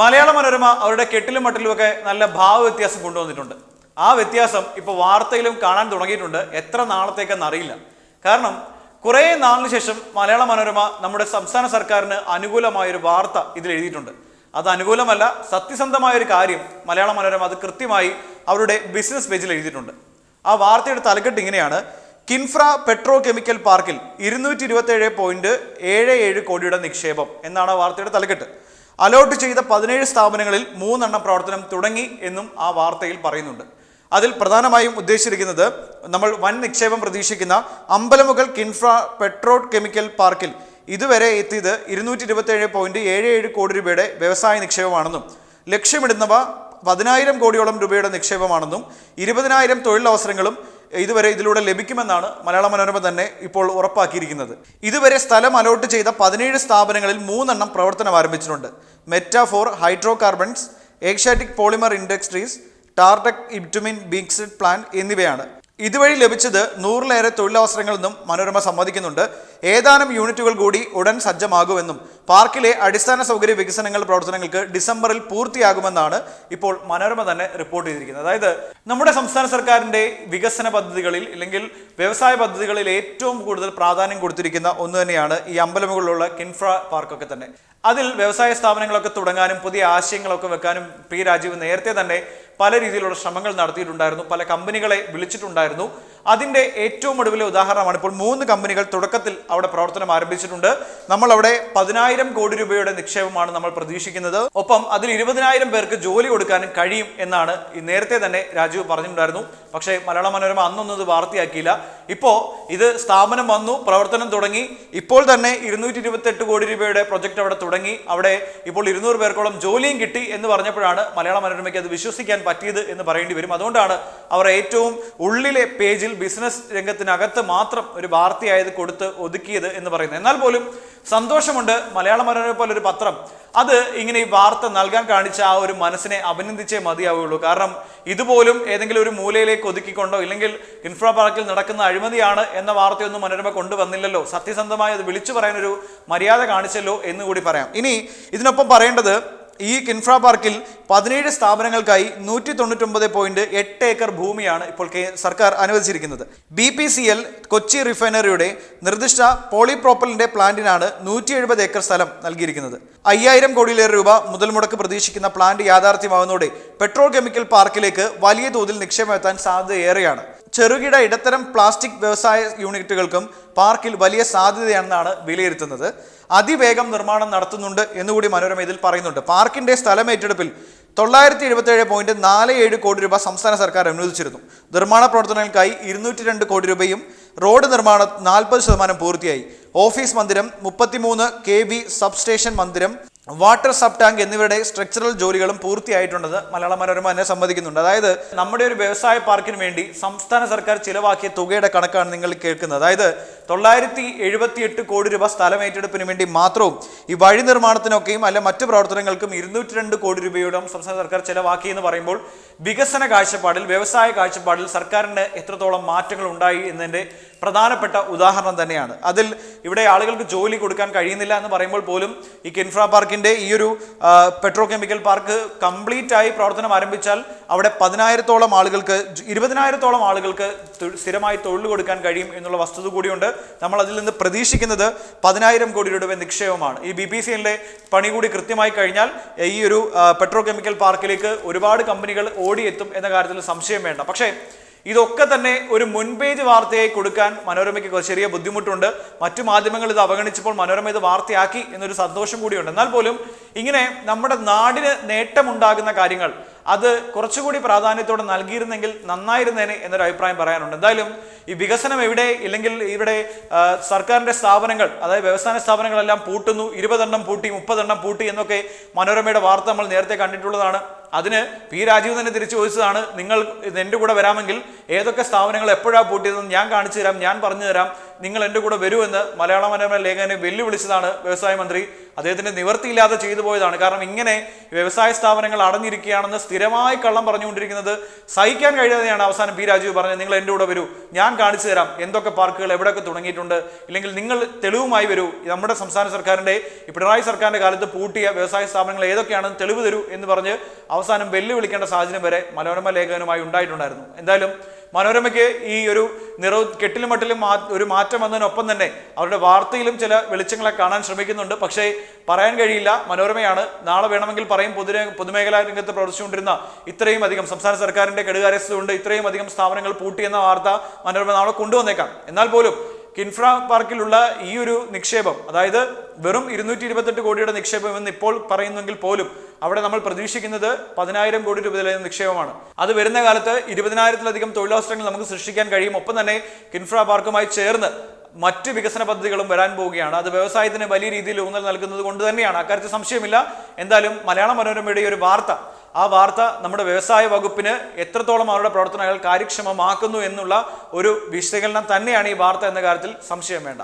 മലയാള മനോരമ അവരുടെ കെട്ടിലും മട്ടിലുമൊക്കെ നല്ല ഭാവ വ്യത്യാസം കൊണ്ടുവന്നിട്ടുണ്ട്. ആ വ്യത്യാസം ഇപ്പോൾ വാർത്തയിലും കാണാൻ തുടങ്ങിയിട്ടുണ്ട്. എത്ര നാളത്തേക്കെന്ന് അറിയില്ല. കാരണം കുറേ നാളിന് ശേഷം മലയാള മനോരമ നമ്മുടെ സംസ്ഥാന സർക്കാരിന് അനുകൂലമായൊരു വാർത്ത ഇതിൽ എഴുതിയിട്ടുണ്ട്. അത് അനുകൂലമല്ല സത്യസന്ധമായ ഒരു കാര്യം മലയാള മനോരമ അത് കൃത്യമായി അവരുടെ ബിസിനസ് പേജിൽ എഴുതിയിട്ടുണ്ട്. ആ വാർത്തയുടെ തലക്കെട്ട് ഇങ്ങനെയാണ്. കിൻഫ്ര പെട്രോ കെമിക്കൽ പാർക്കിൽ ഇരുന്നൂറ്റി ഇരുപത്തി ഏഴ് പോയിന്റ് ഏഴ് ഏഴ് കോടിയുടെ നിക്ഷേപം എന്നാണ് ആ വാർത്തയുടെ തലക്കെട്ട്. അലോട്ട് ചെയ്ത പതിനേഴ് സ്ഥാപനങ്ങളിൽ മൂന്നെണ്ണം പ്രവർത്തനം തുടങ്ങി എന്നും ആ വാർത്തയിൽ പറയുന്നുണ്ട്. അതിൽ പ്രധാനമായും ഉദ്ദേശിച്ചിരിക്കുന്നത് നമ്മൾ വൻ നിക്ഷേപം പ്രതീക്ഷിക്കുന്ന അമ്പലമുകൾ കിൻഫ്ര പെട്രോ കെമിക്കൽ പാർക്കിൽ ഇതുവരെ എത്തിയത് ഇരുന്നൂറ്റി ഇരുപത്തേഴ് പോയിന്റ് ഏഴ് ഏഴ് കോടി രൂപയുടെ വ്യവസായ നിക്ഷേപമാണെന്നും ലക്ഷ്യമിടുന്നവ പതിനായിരം കോടിയോളം രൂപയുടെ നിക്ഷേപമാണെന്നും ഇരുപതിനായിരം തൊഴിലവസരങ്ങളും ഇതുവരെ ഇതിലൂടെ ലഭിക്കുമെന്നാണ് മലയാള മനോരമ തന്നെ ഇപ്പോൾ ഉറപ്പാക്കിയിരിക്കുന്നത്. ഇതുവരെ സ്ഥലം അലോട്ട് ചെയ്ത പതിനേഴ് സ്ഥാപനങ്ങളിൽ മൂന്നെണ്ണം പ്രവർത്തനം ആരംഭിച്ചിട്ടുണ്ട്. Metaphor hydro carbons Asiatic polymer industries Tartech bitumen ബീക്സിഡ് plant എന്നിവയാണ്. ഇതുവഴി ലഭിച്ചത് നൂറിലേറെ തൊഴിലവസരങ്ങളെന്നും മനോരമ സമ്മതിക്കുന്നുണ്ട്. ഏതാനും യൂണിറ്റുകൾ കൂടി ഉടൻ സജ്ജമാകുമെന്നും പാർക്കിലെ അടിസ്ഥാന സൗകര്യ വികസനങ്ങൾ പ്രവർത്തനങ്ങൾക്ക് ഡിസംബറിൽ പൂർത്തിയാകുമെന്നാണ് ഇപ്പോൾ മനോരമ തന്നെ റിപ്പോർട്ട് ചെയ്തിരിക്കുന്നത്. അതായത് നമ്മുടെ സംസ്ഥാന സർക്കാരിന്റെ വികസന പദ്ധതികളിൽ അല്ലെങ്കിൽ വ്യവസായ പദ്ധതികളിൽ ഏറ്റവും കൂടുതൽ പ്രാധാന്യം കൊടുത്തിരിക്കുന്ന ഒന്ന് തന്നെയാണ് ഈ അമ്പലമുകളിലുള്ള കിൻഫ്ര പാർക്കൊക്കെ തന്നെ. അതിൽ വ്യവസായ സ്ഥാപനങ്ങളൊക്കെ തുടങ്ങാനും പുതിയ ആശയങ്ങളൊക്കെ വെക്കാനും പി രാജീവ് നേരത്തെ തന്നെ പല രീതിയിലുള്ള ശ്രമങ്ങൾ നടത്തിയിട്ടുണ്ടായിരുന്നു. പല കമ്പനികളെ വിളിച്ചിട്ടുണ്ടായിരുന്നു. അതിന്റെ ഏറ്റവും ഒടുവിലെ ഉദാഹരണമാണ് ഇപ്പോൾ മൂന്ന് കമ്പനികൾ തുടക്കത്തിൽ അവിടെ പ്രവർത്തനം ആരംഭിച്ചിട്ടുണ്ട്. നമ്മൾ അവിടെ പതിനായിരം കോടി രൂപയുടെ നിക്ഷേപമാണ് നമ്മൾ പ്രതീക്ഷിക്കുന്നത്. ഒപ്പം അതിൽ ഇരുപതിനായിരം പേർക്ക് ജോലി കൊടുക്കാനും കഴിയും എന്നാണ് നേരത്തെ തന്നെ രാജീവ് പറഞ്ഞിട്ടുണ്ടായിരുന്നു. പക്ഷേ മലയാള മനോരമ അന്നൊന്നും ഇത് വാർത്തയാക്കിയില്ല. ഇപ്പോൾ ഇത് സ്ഥാപനം വന്നു പ്രവർത്തനം തുടങ്ങി. ഇപ്പോൾ തന്നെ ഇരുന്നൂറ്റി ഇരുപത്തെട്ട് കോടി രൂപയുടെ പ്രൊജക്ട് അവിടെ തുടങ്ങി. അവിടെ ഇപ്പോൾ ഇരുന്നൂറ് പേർക്കോളം ജോലിയും കിട്ടി എന്ന് പറഞ്ഞപ്പോഴാണ് മലയാള മനോരമയ്ക്ക് അത് വിശ്വസിക്കാൻ പറ്റിയത് എന്ന് പറയേണ്ടി വരും. അതുകൊണ്ടാണ് അവർ ഏറ്റവും ഉള്ളിലെ പേജിൽ ബിസിനസ് രംഗത്തിനകത്ത് മാത്രം ഒരു വാർത്തയായത് കൊടുത്ത് ഒതുക്കിയത് എന്ന് പറയുന്നത്. എന്നാൽ പോലും സന്തോഷമുണ്ട് മലയാള മനോരമ പോലെ ഒരു പത്രം അത് ഇങ്ങനെ ഈ വാർത്ത നൽകാൻ കാണിച്ച ആ ഒരു മനസ്സിനെ അഭിനന്ദിച്ചേ മതിയാവുകയുള്ളൂ. കാരണം ഇതുപോലും ഏതെങ്കിലും ഒരു മൂലയിലേക്ക് ഒതുക്കിക്കൊണ്ടോ ഇല്ലെങ്കിൽ ഇൻഫ്രാ പാർക്കിൽ നടക്കുന്ന അഴിമതിയാണ് എന്ന വാർത്തയൊന്നും മനോരമ കൊണ്ടുവന്നില്ലല്ലോ. സത്യസന്ധമായി അത് വിളിച്ചു പറയാനൊരു മര്യാദ കാണിച്ചല്ലോ എന്ന് കൂടി പറയാം. ഇനി ഇതിനൊപ്പം പറയേണ്ടത് ഈ കിൻഫ്ര പാർക്കിൽ പതിനേഴ് സ്ഥാപനങ്ങൾക്കായി നൂറ്റി തൊണ്ണൂറ്റൊമ്പത് പോയിന്റ് എട്ട് ഏക്കർ ഭൂമിയാണ് ഇപ്പോൾ സർക്കാർ അനുവദിച്ചിരിക്കുന്നത്. B P C L Kochi റിഫൈനറിയുടെ നിർദ്ദിഷ്ട പോളിപ്രോപ്പലിന്റെ പ്ലാന്റിനാണ് നൂറ്റി എഴുപത് ഏക്കർ സ്ഥലം നൽകിയിരിക്കുന്നത്. അയ്യായിരം കോടിയിലേറെ രൂപ മുതൽ മുടക്ക് പ്രതീക്ഷിക്കുന്ന പ്ലാന്റ് യാഥാർത്ഥ്യമാകുന്നതോടെ പെട്രോൾ കെമിക്കൽ പാർക്കിലേക്ക് വലിയ തോതിൽ നിക്ഷേപം എത്താൻ സാധ്യത ഏറെയാണ് ചെറുകിട ഇടത്തരം പ്ലാസ്റ്റിക് വ്യവസായ യൂണിറ്റുകൾക്കും പാർക്കിൽ വലിയ സാധ്യതയാണെന്നാണ് വിലയിരുത്തുന്നത്. അതിവേഗം നിർമ്മാണം നടത്തുന്നുണ്ട് എന്നുകൂടി മനോരമ ഇതിൽ പറയുന്നുണ്ട്. പാർക്കിന്റെ സ്ഥലം ഏറ്റെടുപ്പിൽ തൊള്ളായിരത്തി എഴുപത്തി ഏഴ് പോയിന്റ് നാല് ഏഴ് കോടി രൂപ സംസ്ഥാന സർക്കാർ അനുവദിച്ചിരുന്നു. നിർമ്മാണ പ്രവർത്തനങ്ങൾക്കായി ഇരുന്നൂറ്റി രണ്ട് കോടി രൂപയും റോഡ് നിർമ്മാണം നാൽപ്പത് ശതമാനം പൂർത്തിയായി. ഓഫീസ് മന്ദിരം മുപ്പത്തിമൂന്ന് കെ വി സബ്സ്റ്റേഷൻ മന്ദിരം വാട്ടർ സബ് ടാങ്ക് എന്നിവരുടെ സ്ട്രക്ചറൽ ജോലികളും പൂർത്തിയായിട്ടുണ്ടെന്ന് മലയാള മനോരമ എന്നെ സമ്മതിക്കുന്നുണ്ട്. അതായത് നമ്മുടെ ഒരു വ്യവസായ പാർക്കിന് വേണ്ടി സംസ്ഥാന സർക്കാർ ചിലവാക്കിയ തുകയുടെ കണക്കാണ് നിങ്ങൾ കേൾക്കുന്നത്. അതായത് തൊള്ളായിരത്തി എഴുപത്തി എട്ട് കോടി രൂപ സ്ഥലം ഏറ്റെടുപ്പിന് വേണ്ടി മാത്രവും ഈ വഴി നിർമ്മാണത്തിനൊക്കെയും അല്ല മറ്റു പ്രവർത്തനങ്ങൾക്കും ഇരുന്നൂറ്റി രണ്ട് കോടി രൂപയുടെ സംസ്ഥാന സർക്കാർ ചിലവാക്കി എന്ന് പറയുമ്പോൾ വികസന കാഴ്ചപ്പാടിൽ വ്യവസായ കാഴ്ചപ്പാടിൽ സർക്കാരിന് എത്രത്തോളം മാറ്റങ്ങൾ ഉണ്ടായി എന്നതിന്റെ പ്രധാനപ്പെട്ട ഉദാഹരണം തന്നെയാണ്. അതിൽ ഇവിടെ ആളുകൾക്ക് ജോലി കൊടുക്കാൻ കഴിയുന്നില്ല എന്ന് പറയുമ്പോൾ പോലും ഈ കിൻഫ്ര പാർക്കിന്റെ ഈ ഒരു പെട്രോ കെമിക്കൽ പാർക്ക് കംപ്ലീറ്റ് ആയി പ്രവർത്തനം ആരംഭിച്ചാൽ അവിടെ പതിനായിരത്തോളം ആളുകൾക്ക് ഇരുപതിനായിരത്തോളം ആളുകൾക്ക് സ്ഥിരമായി തൊഴിൽ കൊടുക്കാൻ കഴിയും എന്നുള്ള വസ്തുത കൂടിയുണ്ട്. നമ്മൾ അതിൽ നിന്ന് പ്രതീക്ഷിക്കുന്നത് പതിനായിരം കോടി രൂപ നിക്ഷേപമാണ്. ഈ ബി പി സി പണി കൂടി കൃത്യമായി കഴിഞ്ഞാൽ ഈ ഒരു പെട്രോ കെമിക്കൽ പാർക്കിലേക്ക് ഒരുപാട് കമ്പനികൾ ഓടിയെത്തും എന്ന കാര്യത്തിൽ സംശയം വേണ്ട. പക്ഷേ ഇതൊക്കെ തന്നെ ഒരു മുൻപേജ് വാർത്തയായി കൊടുക്കാൻ മനോരമയ്ക്ക് ചെറിയ ബുദ്ധിമുട്ടുണ്ട്. മറ്റു മാധ്യമങ്ങൾ ഇത് അവഗണിച്ചപ്പോൾ മനോരമ ഇത് വാർത്തയാക്കി എന്നൊരു സന്തോഷം കൂടിയുണ്ട്. എന്നാൽ പോലും ഇങ്ങനെ നമ്മുടെ നാടിന് നേട്ടമുണ്ടാകുന്ന കാര്യങ്ങൾ അത് കുറച്ചുകൂടി പ്രാധാന്യത്തോടെ നൽകിയിരുന്നെങ്കിൽ നന്നായിരുന്നേനെ എന്നൊരു അഭിപ്രായം പറയാനുണ്ട്. എന്തായാലും ഈ വികസനം എവിടെ ഇല്ലെങ്കിൽ ഇവിടെ സർക്കാരിന്റെ സ്ഥാപനങ്ങൾ അതായത് വ്യവസായ സ്ഥാപനങ്ങളെല്ലാം പൂട്ടുന്നു. ഇരുപതെണ്ണം പൂട്ടി മുപ്പതെണ്ണം പൂട്ടി എന്നൊക്കെ മനോരമയുടെ വാർത്ത നമ്മൾ നേരത്തെ കണ്ടിട്ടുള്ളതാണ്. അതിന് പി രാജീവ് തന്നെ തിരിച്ചു ചോദിച്ചതാണ് നിങ്ങൾ എന്റെ കൂടെ വരാമെങ്കിൽ ഏതൊക്കെ സ്ഥാപനങ്ങൾ എപ്പോഴാണ് പൂട്ടിയതെന്ന് ഞാൻ കാണിച്ചു തരാം ഞാൻ പറഞ്ഞു തരാം നിങ്ങൾ എന്റെ കൂടെ വരുമെന്ന് മലയാള മനോരമ ലേഖകനെ വെല്ലുവിളിച്ചതാണ് വ്യവസായ മന്ത്രി. അദ്ദേഹത്തിന്റെ നിവർത്തിയില്ലാതെ ചെയ്തു പോയതാണ്. കാരണം ഇങ്ങനെ വ്യവസായ സ്ഥാപനങ്ങൾ അടഞ്ഞിരിക്കുകയാണെന്ന് സ്ഥിരമായി കള്ളം പറഞ്ഞുകൊണ്ടിരിക്കുന്നത് സഹിക്കാൻ കഴിയാതെയാണ് അവസാനം പി രാജീവ് പറഞ്ഞത്. നിങ്ങൾ എന്റെ കൂടെ വരൂ. ഞാൻ കാണിച്ചു തരാം എന്തൊക്കെ പാർക്കുകൾ എവിടെയൊക്കെ തുടങ്ങിയിട്ടുണ്ട്. ഇല്ലെങ്കിൽ നിങ്ങൾ തെളിവുമായി വരൂ. നമ്മുടെ സംസ്ഥാന സർക്കാരിന്റെ പിണറായി സർക്കാരിന്റെ കാലത്ത് പൂട്ടിയ വ്യവസായ സ്ഥാപനങ്ങൾ ഏതൊക്കെയാണെന്ന് തെളിവ് തരൂ എന്ന് പറഞ്ഞ് അവസാനം വെല്ലുവിളിക്കേണ്ട സാഹചര്യം വരെ മനോരമ ലേഖകനുമായി ഉണ്ടായിട്ടുണ്ടായിരുന്നു. എന്തായാലും മനോരമയ്ക്ക് ഈ ഒരു നിറ കെട്ടിലും മട്ടിലും ഒരു മാറ്റം വന്നതിനൊപ്പം തന്നെ അവരുടെ വാർത്തയിലും ചില വെളിച്ചങ്ങളെ കാണാൻ ശ്രമിക്കുന്നുണ്ട്. പക്ഷേ പറയാൻ കഴിയില്ല. മനോരമയാണ് നാളെ വേണമെങ്കിൽ പറയും. പൊതു പൊതുമേഖലാ രംഗത്ത് പ്രവർത്തിച്ചുകൊണ്ടിരുന്ന ഇത്രയും അധികം സംസ്ഥാന സർക്കാരിന്റെ കൊണ്ട് ഇത്രയും അധികം സ്ഥാപനങ്ങൾ പൂട്ടിയെന്ന വാർത്ത മനോരമ നാളെ കൊണ്ടുവന്നേക്കാം. എന്നാൽ പോലും കിൻഫ്ര പാർക്കിലുള്ള ഈ ഒരു നിക്ഷേപം അതായത് വെറും ഇരുന്നൂറ്റി ഇരുപത്തെട്ട് കോടിയുടെ നിക്ഷേപം എന്ന് ഇപ്പോൾ പറയുന്നെങ്കിൽ പോലും അവിടെ നമ്മൾ പ്രതീക്ഷിക്കുന്നത് പതിനായിരം കോടി രൂപയിലെ നിക്ഷേപമാണ്. അത് വരുന്ന കാലത്ത് ഇരുപതിനായിരത്തിലധികം തൊഴിലവസരങ്ങൾ നമുക്ക് സൃഷ്ടിക്കാൻ കഴിയും. ഒപ്പം തന്നെ കിൻഫ്ര പാർക്കുമായി ചേർന്ന് മറ്റ് വികസന പദ്ധതികളും വരാൻ പോവുകയാണ്. അത് വ്യവസായത്തിന് വലിയ രീതിയിൽ ഊന്നൽ നൽകുന്നത് കൊണ്ട് തന്നെയാണ്. അക്കാര്യത്തിൽ സംശയമില്ല. എന്തായാലും മലയാള മനോരമയുടെ ഒരു വാർത്ത. ആ വാർത്ത നമ്മുടെ വ്യവസായ വകുപ്പിന് എത്രത്തോളം അവരുടെ പ്രവർത്തനങ്ങൾ കാര്യക്ഷമമാക്കുന്നു എന്നുള്ള ഒരു വിശകലനം തന്നെയാണ് ഈ വാർത്ത എന്ന കാര്യത്തിൽ സംശയം വേണ്ട.